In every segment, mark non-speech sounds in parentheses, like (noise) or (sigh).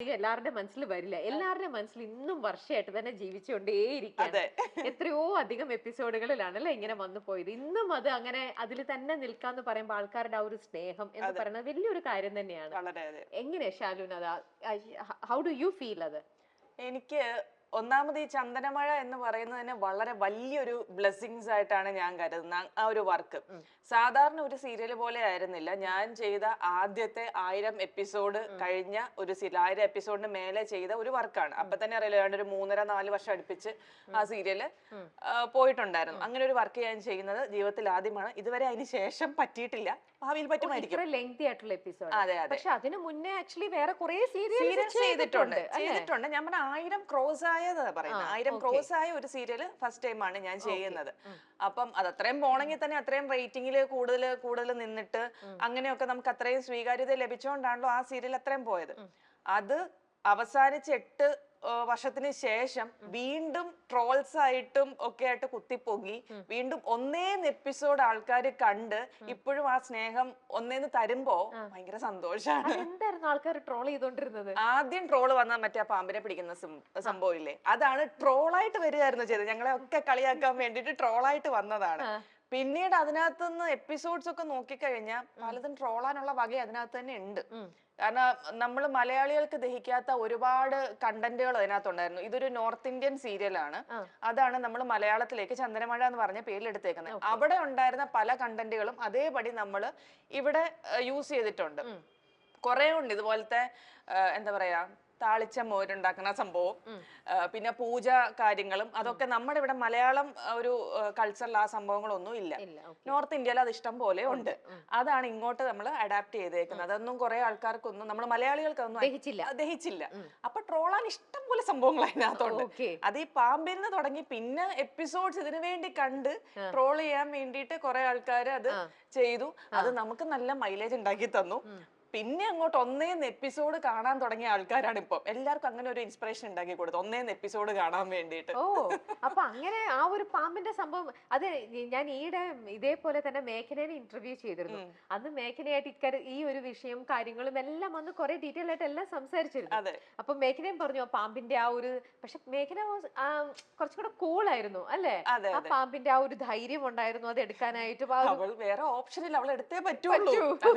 എല്ലാവരുടെ മനസ്സിൽ വരില്ല. എല്ലാവരുടെ മനസ്സിൽ ഇന്നും വർഷമായിട്ട് തന്നെ ജീവിച്ചുകൊണ്ടേയിരിക്കും എത്രയോ അധികം എപ്പിസോഡുകളിലാണ് അല്ലെ ഇങ്ങനെ വന്നു പോയത്. ഇന്നും അത് അങ്ങനെ അതിൽ തന്നെ നിൽക്കാന്ന് പറയുമ്പോൾ ആൾക്കാരുടെ ആ ഒരു സ്നേഹം എന്ന് പറയുന്നത് വലിയൊരു കാര്യം തന്നെയാണ്. എങ്ങനെ അത്. ഹൗ ഡു യു ഫീൽ അത്? എനിക്ക് ഒന്നാമത് ഈ ചന്ദനമഴ എന്ന് പറയുന്നത് തന്നെ വളരെ വലിയൊരു ബ്ലെസ്സിങ്സ് ആയിട്ടാണ് ഞാൻ കരുതുന്നത് ആ ഒരു വർക്ക്. സാധാരണ ഒരു സീരിയൽ പോലെ ആയിരുന്നില്ല. ഞാൻ ചെയ്ത ആദ്യത്തെ ആയിരം എപ്പിസോഡ് കഴിഞ്ഞ ഒരു സീരിയൽ ആയിരം എപ്പിസോഡിന് മേലെ ചെയ്ത ഒരു വർക്കാണ്. അപ്പൊ തന്നെ അറിയില്ല ഏതാണ്ട് ഒരു മൂന്നര നാല് വർഷം അടുപ്പിച്ച് ആ സീരിയൽ പോയിട്ടുണ്ടായിരുന്നു. അങ്ങനെ ഒരു വർക്ക് ഞാൻ ചെയ്യുന്നത് ജീവിതത്തിൽ ആദ്യമാണ്. ഇതുവരെ അതിന് ശേഷം പറ്റിയിട്ടില്ല. ഭാവിയിൽ പറ്റുമായിരിക്കും. ലെങ്തി ആയിട്ടുള്ള എപ്പിസോഡ് അതെ അതെ. പക്ഷെ അതിനു മുന്നേ ആക്ച്വലി വേറെ കുറെ സീരിയൽ സീരിയൽസ് ചെയ്തിട്ടുണ്ട്. ചെയ്തിട്ടുണ്ട് ഞാൻ പറഞ്ഞ ആയിരം ക്രോസ് ആയതാ പറയുന്നത്. ആയിരം ക്രോസ് ആയ ഒരു സീരിയൽ ഫസ്റ്റ് ടൈം ആണ് ഞാൻ ചെയ്യുന്നത്. അപ്പം അത് അത്രയും പോണെങ്കിൽ തന്നെ അത്രയും റേറ്റിംഗിൽ കൂടുതൽ കൂടുതൽ നിന്നിട്ട് അങ്ങനെയൊക്കെ നമുക്ക് അത്രയും സ്വീകാര്യത ലഭിച്ചുകൊണ്ടാണല്ലോ ആ സീരിയൽ അത്രയും പോയത്. അത് അവസാനിച്ച് എട്ട് വർഷത്തിന് ശേഷം വീണ്ടും ട്രോൾസ് ആയിട്ടും ഒക്കെ ആയിട്ട് കുത്തിപ്പൊങ്ങി വീണ്ടും ഒന്നേന്ന് എപ്പിസോഡ് ആൾക്കാർ കണ്ട് ഇപ്പോഴും ആ സ്നേഹം ഒന്നേന്ന് തരുമ്പോ ഭയങ്കര സന്തോഷാണ്. എന്തായിരുന്നു ആൾക്കാർ ട്രോൾ ചെയ്തോണ്ടിരുന്നത്? ആദ്യം ട്രോൾ വന്ന മറ്റേ ആ പാമ്പിനെ പിടിക്കുന്ന സംഭവം ഇല്ലേ അതാണ് ട്രോളായിട്ട് വരികയായിരുന്നു ചെയ്തത്. ഞങ്ങളെ ഒക്കെ കളിയാക്കാൻ വേണ്ടിയിട്ട് ട്രോളായിട്ട് വന്നതാണ്. പിന്നീട് അതിനകത്തുനിന്ന് എപ്പിസോഡ്സ് ഒക്കെ നോക്കിക്കഴിഞ്ഞാൽ പലതും ട്രോളാനുള്ള വക അതിനകത്ത് തന്നെ ഉണ്ട്. കാരണം നമ്മൾ മലയാളികൾക്ക് ദഹിക്കാത്ത ഒരുപാട് കണ്ടന്റുകൾ അതിനകത്തുണ്ടായിരുന്നു. ഇതൊരു നോർത്ത് ഇന്ത്യൻ സീരിയലാണ്. അതാണ് നമ്മൾ മലയാളത്തിലേക്ക് ചന്ദനമഴ എന്ന് പറഞ്ഞ പേരിലെടുത്തേക്കുന്നത്. അവിടെ ഉണ്ടായിരുന്ന പല കണ്ടന്റുകളും അതേപടി നമ്മൾ ഇവിടെ യൂസ് ചെയ്തിട്ടുണ്ട്. കുറേ കുറെ ഉണ്ട്. ഇതുപോലത്തെ എന്താ പറയാ താളിച്ച മോരുണ്ടാക്കുന്ന സംഭവം. പിന്നെ പൂജ കാര്യങ്ങളും അതൊക്കെ നമ്മുടെ ഇവിടെ മലയാളം ഒരു കൾച്ചറിൽ ആ സംഭവങ്ങളൊന്നും ഇല്ല. നോർത്ത് ഇന്ത്യയിൽ അത് ഇഷ്ടം പോലെ ഉണ്ട് അതാണ് ഇങ്ങോട്ട് നമ്മൾ അഡാപ്റ്റ് ചെയ്തേക്കുന്നത്. അതൊന്നും കുറെ ആൾക്കാർക്കൊന്നും നമ്മൾ മലയാളികൾക്ക് അതൊന്നും അത് ദഹിച്ചില്ല. അപ്പൊ ട്രോളാൻ ഇഷ്ടം പോലെ സംഭവങ്ങൾ അതിനകത്തുണ്ട്. അത് ഈ പാമ്പിൽ നിന്ന് തുടങ്ങി പിന്നെ എപ്പിസോഡ്സ് ഇതിനു വേണ്ടി കണ്ട് ട്രോൾ ചെയ്യാൻ വേണ്ടിയിട്ട് കുറെ ആൾക്കാർ അത്. ചെയ്തു. അത് നമുക്ക് നല്ല മൈലേജ് ഉണ്ടാക്കി തന്നു. പിന്നെ അങ്ങോട്ട് ഒന്നേന്ന് എപ്പിസോഡ് കാണാൻ തുടങ്ങിയ ആൾക്കാരാണ് ഇപ്പം. എല്ലാവർക്കും അങ്ങനെ ഒരു ഇൻസ്പിറേഷൻ ഉണ്ടാക്കി കൊടുത്തു ഒന്നേന്ന് എപ്പിസോഡ് കാണാൻ വേണ്ടിയിട്ട്. ഓ അപ്പൊ അങ്ങനെ ആ ഒരു പാമ്പിന്റെ സംഭവം അത് ഞാൻ ഈയിടെ ഇതേപോലെ തന്നെ മേഘനയെ ഇന്റർവ്യൂ ചെയ്തിരുന്നു. അന്ന് മേഘനയായിട്ട് ഇക്കാര്യം ഈ ഒരു വിഷയം കാര്യങ്ങളും എല്ലാം വന്ന് കുറെ ഡീറ്റെയിൽ ആയിട്ട് എല്ലാം സംസാരിച്ചിരുന്നു. അതെ. അപ്പൊ മേഘനയും പറഞ്ഞു ആ പാമ്പിന്റെ ആ ഒരു പക്ഷെ മേഘന കുറച്ചുകൂടെ കൂളായിരുന്നു അല്ലെ? ആ പാമ്പിന്റെ ആ ഒരു ധൈര്യം ഉണ്ടായിരുന്നു അത് എടുക്കാനായിട്ട്. വേറെ ഓപ്ഷൻ ഇല്ല അവൾ എടുത്തേ പറ്റൂ.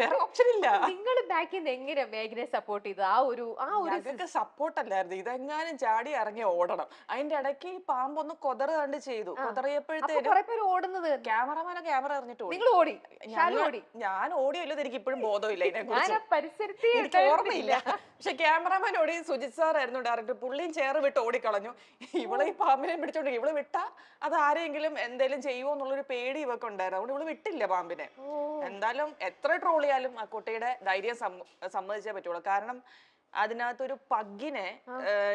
വേറെ ഓപ്ഷൻ ഇല്ല. നിങ്ങൾ ബാക്കിൽ നിന്ന് എങ്ങനെയാ മേഘനെ സപ്പോർട്ട് ചെയ്തത് ആ ഒരു ആ ഒരു ഞങ്ങൾക്ക് സപ്പോർട്ട് അല്ലായിരുന്നു. ഇതെങ്ങാനും ചാടി ഇറങ്ങി ഓടണം. അതിന്റെ ഇടയ്ക്ക് ഈ പാമ്പൊന്ന് കൊതറ കണ്ട് ചെയ്തു. കൊതറിയപ്പോഴത്തേക്കും ഓടുന്നത് ക്യാമറമാൻ ക്യാമറ എറിഞ്ഞിട്ട് ഓടി. നിങ്ങൾ ഓടി. ഞാൻ ഓടി. ഞാൻ ഓടിയല്ലോ എനിക്ക് ഇപ്പോഴും ബോധമില്ല ഇതിനെ കുറിച്ച് ഓർമ്മയില്ല. പക്ഷെ ക്യാമറമാൻ ഓടി സുജിത് സാർ ആയിരുന്നു ഡയറക്ടർ. പുള്ളിയും ചേർ വിട്ട് ഓടിക്കളഞ്ഞു. ഇവളെ ഈ പാമ്പിനെ പിടിച്ചോണ്ട് ഇവൾ വിട്ടാ അത് ആരെങ്കിലും എന്തെങ്കിലും ചെയ്യുമോ എന്നുള്ളൊരു പേടി ഇവക്ക് ഉണ്ടായിരുന്നു അതുകൊണ്ട് ഇവൾ വിട്ടില്ല പാമ്പിനെ. എന്തായാലും എത്ര ട്രോളിയാലും ആ കുട്ടിയുടെ ധൈര്യം സമ്മ- സമ്മതിച്ചേ പറ്റുള്ളൂ. കാരണം അതിനകത്തൊരു പഗ്ഗിനെ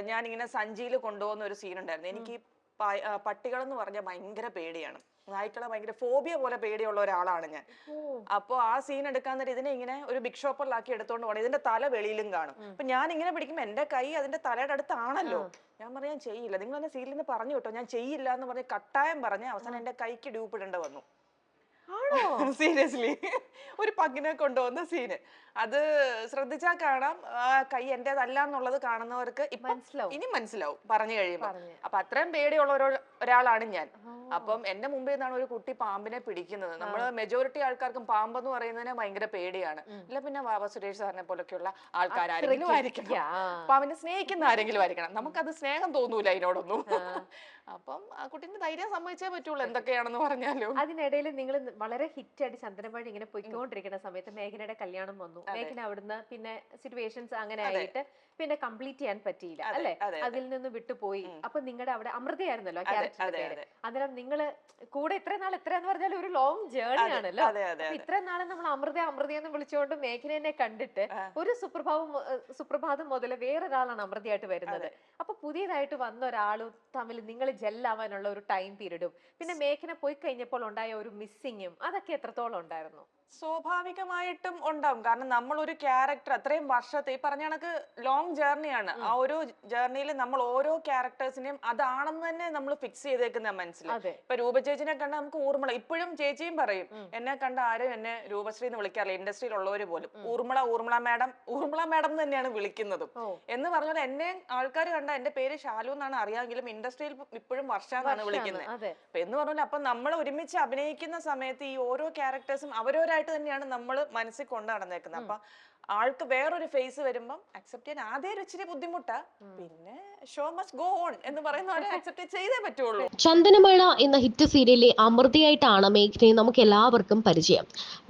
ഞാൻ ഇങ്ങനെ സഞ്ചിയിൽ കൊണ്ടുപോകുന്ന ഒരു സീൻ ഉണ്ടായിരുന്നു എനിക്ക് ഈ പ- ആ, പട്ടികളെന്ന് പറഞ്ഞാൽ ഭയങ്കര പേടിയാണ്. നായ്ക്കളെ ഭയങ്കര ഫോബിയ പോലെ പേടിയുള്ള ഒരാളാണ് ഞാൻ. അപ്പൊ ആ സീൻ എടുക്കാൻ നേരം ഇതിനെ ഇങ്ങനെ ഒരു ബിഗ് ഷോപ്പറിലാക്കി എടുത്തോണ്ട് പോകണം ഇതിന്റെ തല വെളിയിലും കാണും. അപ്പൊ ഞാൻ ഇങ്ങനെ പിടിക്കുമ്പോ എന്റെ കൈ അതിന്റെ തലയുടെ അടുത്താണല്ലോ. ഞാൻ പറയാൻ ചെയ്യില്ല. നിങ്ങൾ എന്നെ സീരിയലിൽ നിന്ന് പറഞ്ഞു കേട്ടോ. ഞാൻ ചെയ്യില്ല എന്ന് പറഞ്ഞ് കട്ടായം പറഞ്ഞ് അവസാനം എന്റെ കൈക്ക് ഡ്യൂപ്പിടേണ്ട വന്നു. (laughs) സീരിയസ്ലി. ഒരു പഗ്ഗിനെ കൊണ്ടുവന്ന സീന്. അത് ശ്രദ്ധിച്ചാൽ കാണാം. കൈ എന്റേതല്ല എന്നുള്ളത് കാണുന്നവർക്ക് മനസ്സിലാവും. ഇനി മനസ്സിലാവും പറഞ്ഞു കഴിയുമ്പോൾ അപ്പൊ അത്രയും പേടിയുള്ള ഒരാളാണ് ഞാൻ. അപ്പം എന്റെ മുമ്പിൽ നിന്നാണ് ഒരു കുട്ടി പാമ്പിനെ പിടിക്കുന്നത്. നമ്മൾ മെജോറിറ്റി ആൾക്കാർക്കും പാമ്പെന്ന് പറയുന്നതിന് ഭയങ്കര പേടിയാണ്. അല്ല പിന്നെ വാവ സുരേഷ് സാറിനെ പോലൊക്കെയുള്ള ആൾക്കാർ ആരെങ്കിലും ആയിരിക്കണം. പാമ്പിനെ സ്നേഹിക്കുന്ന ആരെങ്കിലും ആയിരിക്കണം. നമുക്കത് സ്നേഹം തോന്നൂല അതിനോടൊന്നും അപ്പം ആ കുട്ടീന്റെ ധൈര്യം സമ്മതിച്ചേ പറ്റുള്ളൂ എന്തൊക്കെയാണെന്ന് പറഞ്ഞാലും. അതിനിടയിൽ നിങ്ങൾ വളരെ ഹിറ്റ് ആയിട്ട് ചന്ദ്രപാടി ഇങ്ങനെ പോയിക്കൊണ്ടിരിക്കുന്ന സമയത്ത് മേഘനയുടെ കല്യാണം വന്നു. മേഘന അവിടുന്ന് പിന്നെ സിറ്റുവേഷൻസ് അങ്ങനെ ആയിട്ട് പിന്നെ കംപ്ലീറ്റ് ചെയ്യാൻ പറ്റിയില്ല അല്ലെ? അതിൽ നിന്ന് വിട്ടുപോയി. അപ്പൊ നിങ്ങളുടെ അവിടെ അമൃതയായിരുന്നല്ലോ ക്യാരക്ടറിന്റെ പേര്. അന്നേരം നിങ്ങൾ കൂടെ ഇത്രയും നാൾ എത്രയെന്ന് പറഞ്ഞാൽ ഒരു ലോങ് ജേർണി ആണല്ലോ. ഇത്രയും നാളെ നമ്മൾ അമൃത അമൃത എന്ന് വിളിച്ചുകൊണ്ട് മേഘനയെ കണ്ടിട്ട്. ഒരു സുപ്രഭാവം സുപ്രഭാതം മുതൽ വേറൊരാളാണ് അമൃതയായിട്ട് വരുന്നത്. അപ്പൊ പുതിയതായിട്ട് വന്ന ഒരാളും തമ്മിൽ നിങ്ങൾ ജെല്ലാവാനുള്ള ഒരു ടൈം പീരീഡും പിന്നെ മേഘന പോയി കഴിഞ്ഞപ്പോൾ ഉണ്ടായ ഒരു മിസ്സിങ്ങും അതൊക്കെ എത്രത്തോളം ഉണ്ടായിരുന്നു? സ്വാഭാവികമായിട്ടും ഉണ്ടാവും. കാരണം നമ്മൾ ഒരു ക്യാരക്ടർ അത്രയും വർഷത്തെ ഈ പറഞ്ഞ കണക്ക് ലോങ് ജേർണിയാണ് ആ ഒരു ജേർണിയിൽ നമ്മൾ ഓരോ ക്യാരക്ടേഴ്സിനെയും അതാണെന്ന് തന്നെ നമ്മൾ ഫിക്സ് ചെയ്തേക്കുന്ന മനസ്സിൽ ഇപ്പൊ രൂപ ചേച്ചിനെ കണ്ട നമുക്ക് ഊർമിള ഇപ്പോഴും ചേച്ചിയും പറയും എന്നെ കണ്ട ആരും എന്നെ രൂപശ്രീ എന്ന് വിളിക്കാറില്ല. ഇൻഡസ്ട്രിയിലുള്ളവർ പോലും. ഊർമിള ഊർമിള മാഡം ഊർമിള മാഡം തന്നെയാണ് വിളിക്കുന്നതും. എന്ന് പറഞ്ഞാൽ എന്നെ ആൾക്കാർ കണ്ട എന്റെ പേര് ഷാലു എന്നാണ് അറിയാമെങ്കിലും ഇൻഡസ്ട്രിയിൽ ഇപ്പോഴും വർഷ എന്നാണ് വിളിക്കുന്നത് അപ്പൊ എന്ന് പറഞ്ഞാൽ അപ്പൊ നമ്മൾ ഒരുമിച്ച് അഭിനയിക്കുന്ന സമയത്ത് ഈ ഓരോ ക്യാരക്ടേഴ്സും അവരോരായിട്ട് തന്നെയാണ് നമ്മൾ മനസ്സിൽ കൊണ്ടു നടന്നേക്കുന്നത്. അപ്പൊ ആൾക്ക് വേറൊരു ഫേസ് വരുമ്പം അക്സെപ്റ്റ് ചെയ്യാൻ ആദ്യം ഒരു ഇച്ചിരി ബുദ്ധിമുട്ടാ. പിന്നെ ഷോ മസ്റ്റ് ഗോ ഓൺ എന്ന് പറയുന്ന പോലെ അക്സെപ്റ്റ് ചെയ്തേ പറ്റുള്ളൂ. ചന്ദനമഴ എന്ന ഹിറ്റ് സീരിയലിലെ അമൃതയായിട്ടാണ് മേഘ്നയെ നമുക്ക് എല്ലാവർക്കും പരിചയം.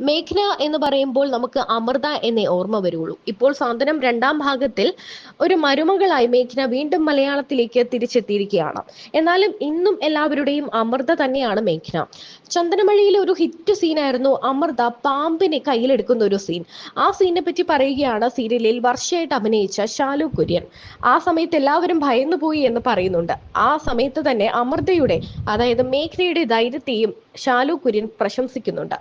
മേഘ്ന എന്ന് പറയുമ്പോൾ നമുക്ക് അമൃത എന്നേ ഓർമ്മ വരുള്ളൂ. ഇപ്പോൾ സാന്ത്വനം രണ്ടാം ഭാഗത്തിൽ ഒരു മരുമകളായി മേഘ്ന വീണ്ടും മലയാളത്തിലേക്ക് തിരിച്ചെത്തിയിരിക്കുകയാണ്. എന്നാലും ഇന്നും എല്ലാവരുടെയും അമൃത തന്നെയാണ് മേഘ്ന. ചന്ദനമഴയിലെ ഒരു ഹിറ്റ് സീനായിരുന്നു അമൃത പാമ്പിനെ കയ്യിലെടുക്കുന്ന ഒരു സീൻ ആ സീനെ പറ്റി പറയുകയാണ് സീരിയലിൽ വർഷയായിട്ട് അഭിനയിച്ച ഷാലു കുര്യൻ. ആ സമയത്ത് എല്ലാവരും ഭയന്നുപോയി എന്ന് പറയുന്നുണ്ട്. ആ സമയത്ത് തന്നെ അമൃതയുടെ അതായത് മേഘ്നയുടെ ധൈര്യത്തെയും ഷാലു കുര്യൻ പ്രശംസിക്കുന്നുണ്ട്.